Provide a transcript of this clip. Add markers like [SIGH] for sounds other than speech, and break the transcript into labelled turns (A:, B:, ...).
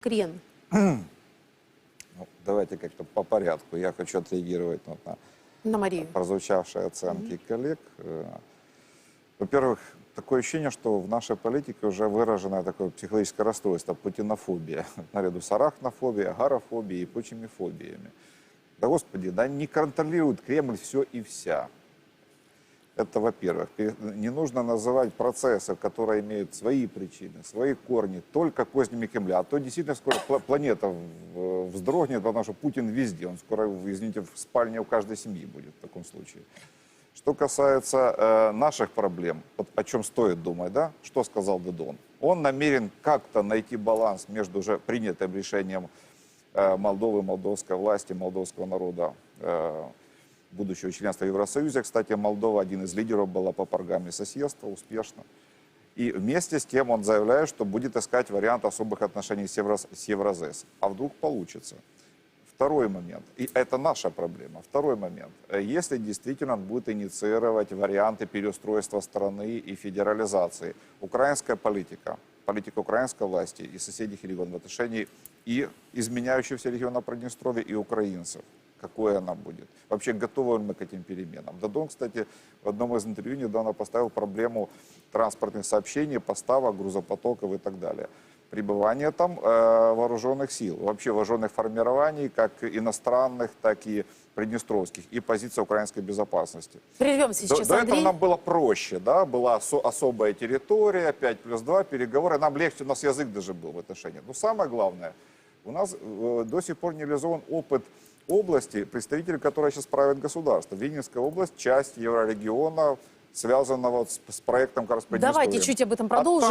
A: Крен. [CLEARS THROAT]
B: Ну, давайте как-то по порядку. Я хочу отреагировать вот на
A: На Марию.
B: прозвучавшие оценки коллег. Э, Во-первых, такое ощущение, что в нашей политике уже выражено такое психологическое расстройство, путинофобия, [LAUGHS] наряду с арахнофобией, агарофобией и прочими фобиями. Да господи, да не контролирует Кремль все и вся. Это во-первых. Пе- Не нужно называть процессы, которые имеют свои причины, свои корни, только кознями Кремля. А то действительно скоро пла- планета вздрогнет, потому что Путин везде. Он скоро, извините, в спальне у каждой семьи будет в таком случае. Что касается э, наших проблем, вот о чем стоит думать, да, что сказал Дедон? Он намерен как-то найти баланс между уже принятым решением э, Молдовы, молдовской власти, молдовского народа, э, будущего членства в Евросоюзе. Кстати, Молдова один из лидеров была по программе соседства успешно. И вместе с тем он заявляет, что будет искать вариант особых отношений с, Евро, с Евразес. А вдруг получится? Второй момент, и это наша проблема, второй момент. Если действительно он будет инициировать варианты переустройства страны и федерализации, украинская политика, политика украинской власти и соседних регионов в отношении и изменяющихся регионов Приднестровья, и украинцев, какой она будет. Вообще готовы ли мы к этим переменам? Дадон, кстати, в одном из интервью недавно поставил проблему транспортных сообщений, поставок, грузопотоков и так далее пребывания там э, вооруженных сил, вообще вооруженных формирований, как иностранных, так и приднестровских, и позиция украинской безопасности.
A: Прервемся
B: До,
A: сейчас,
B: до этого
A: Андрей.
B: нам было проще, да, была осо- особая территория, 5 плюс 2, переговоры, нам легче, у нас язык даже был в отношении. Но самое главное, у нас э, до сих пор не реализован опыт области, представители которой сейчас правят государство. Винницкая область, часть еврорегиона, связанного с, с проектом как раз
A: Давайте чуть об этом продолжим.